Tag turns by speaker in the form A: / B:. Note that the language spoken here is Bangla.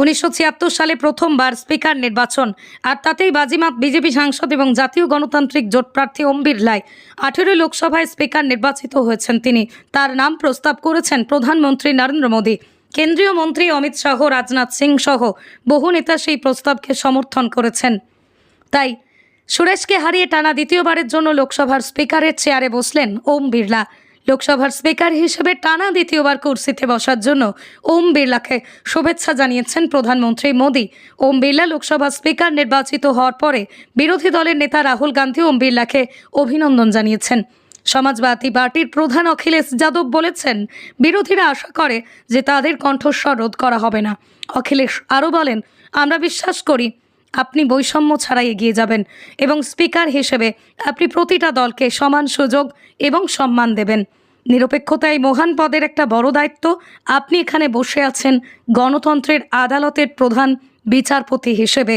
A: উনিশশো ছিয়াত্তর সালে প্রথমবার স্পিকার নির্বাচন, আর তাতেই বাজিমাত বিজেপি সাংসদ এবং জাতীয় গণতান্ত্রিক জোট প্রার্থী ওম বিড়লাই আঠেরো লোকসভায় স্পিকার নির্বাচিত হয়েছেন তিনি। তার নাম প্রস্তাব করেছেন প্রধানমন্ত্রী নরেন্দ্র মোদী। কেন্দ্রীয় মন্ত্রী অমিত শাহ, রাজনাথ সিং সহ বহু নেতা সেই প্রস্তাবকে সমর্থন করেছেন। তাই সুরেশকে হারিয়ে টানা দ্বিতীয়বারের জন্য লোকসভার স্পিকারের চেয়ারে বসলেন ওম বিড়লা লোকসভার স্পিকার হিসেবে টানা দ্বিতীয়বার কুর্সিতে বসার জন্য ওম বিড়লাকে শুভেচ্ছা জানিয়েছেন প্রধানমন্ত্রী মোদী। ওম বিড়লা লোকসভা স্পিকার নির্বাচিত হওয়ার পরে বিরোধী দলের নেতা রাহুল গান্ধী ওম বিড়লাকে অভিনন্দন জানিয়েছেন। সমাজবাদী পার্টির প্রধান অখিলেশ যাদব বলেছেন, বিরোধীরা আশা করে যে তাদের কণ্ঠস্বর রোধ করা হবে না। অখিলেশ আরও বলেন, আমরা বিশ্বাস করি আপনি বৈষম্য ছাড়াই এগিয়ে যাবেন এবং স্পিকার হিসেবে আপনি প্রতিটা দলকে সমান সুযোগ এবং সম্মান দেবেন। নিরপেক্ষতায় মহান পদের একটা বড় দায়িত্ব। আপনি এখানে বসে আছেন গণতন্ত্রের আদালতের প্রধান বিচারপতি হিসেবে।